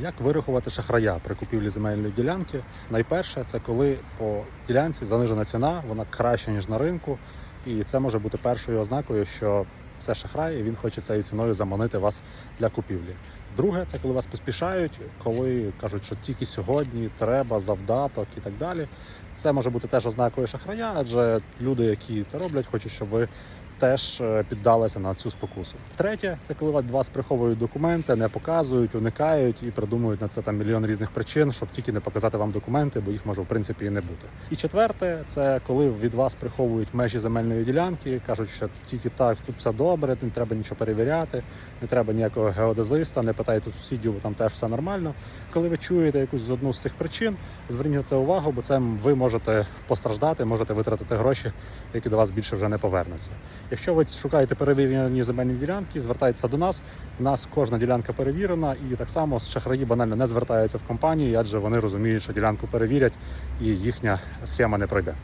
Як вирахувати шахрая при купівлі земельної ділянки? Найперше, це коли по ділянці занижена ціна, вона краща ніж на ринку, і це може бути першою ознакою, що це шахрай, і він хоче цією ціною заманити вас для купівлі. Друге, це коли вас поспішають, коли кажуть, що тільки сьогодні треба завдаток і так далі. Це може бути теж ознакою шахрая, адже люди, які це роблять, хочуть, щоб ви теж е, піддалися на цю спокусу. Третє, це коли вас приховують документи, не показують, уникають і придумують на це там мільйон різних причин, щоб тільки не показати вам документи, бо їх може в принципі і не бути. І четверте, це коли від вас приховують межі земельної ділянки, кажуть, що тільки так тут все добре, не треба нічого перевіряти, не треба ніякого геодезиста, не питайте сусідів, там теж все нормально. Коли ви чуєте якусь з одну з цих причин, зверніть на це увагу, бо це ви можете постраждати, можете витратити гроші, які до вас більше вже не повернуться. Якщо ви шукаєте перевірені земельні ділянки, звертайтеся до нас. У нас кожна ділянка перевірена, і так само шахраї банально не звертаються в компанії, адже вони розуміють, що ділянку перевірять і їхня схема не пройде.